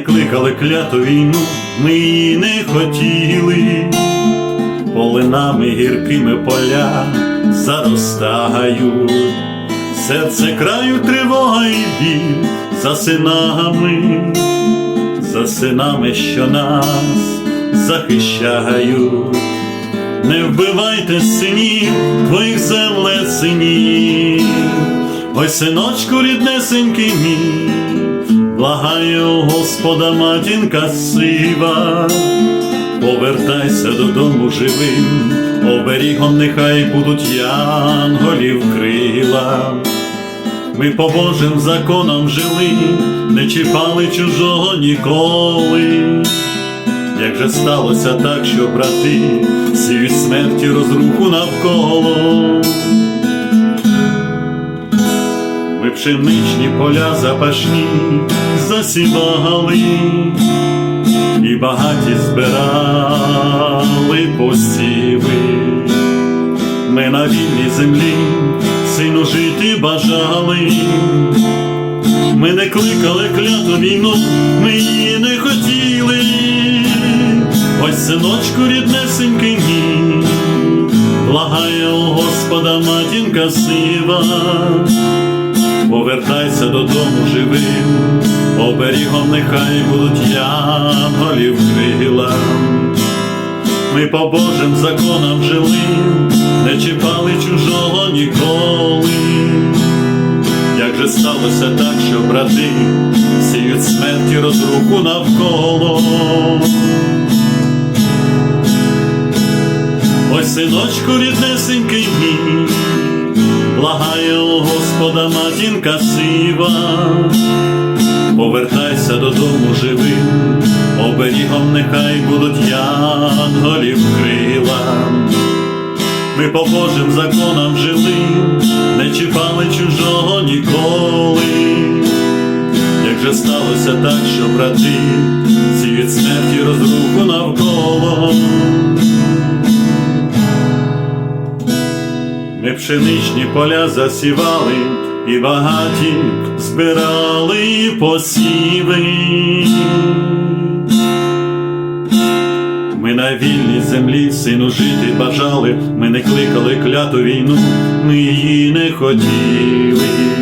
кликали кляту війну, ми її не хотіли, полинами гіркими поля заростають, серце краю тривога і біль за синами, за синами, що нас захищають. Не вбивайте синів, твоїх земле синів, ой, синочку ріднесенький мій, благає у Господа матінка сива, повертайся додому живим, оберігом нехай будуть янголів крила. Ми по Божим законам жили, не чіпали чужого ніколи. Як же сталося так, що брати сіють смерті розруху навколо? Пшеничні поля запашні засівали і багаті збирали посіви. Ми на вільній землі сину жити бажали. Ми не кликали кляту війну, ми її не хотіли. Ось синочку ріднесенький мій, благає у Господа матінка сива, повертайся додому живим, оберігом нехай будуть янголів крила. Ми по Божим законам жили, не чіпали чужого ніколи. Як же сталося так, що брати сіють смерті розруху навколо? Ось синочку ріднесенький мій, благає у Господа матінка сива, повертайся додому живим, оберігом нехай будуть янголів крила. Ми по Божим законам жили, не чіпали чужого ніколи. Як же сталося так, що брати сіють смерті Ми пшеничні поля засівали і багаті збирали посіви. Ми на вільній землі сину жити бажали, ми не кликали кляту війну, ми її не хотіли.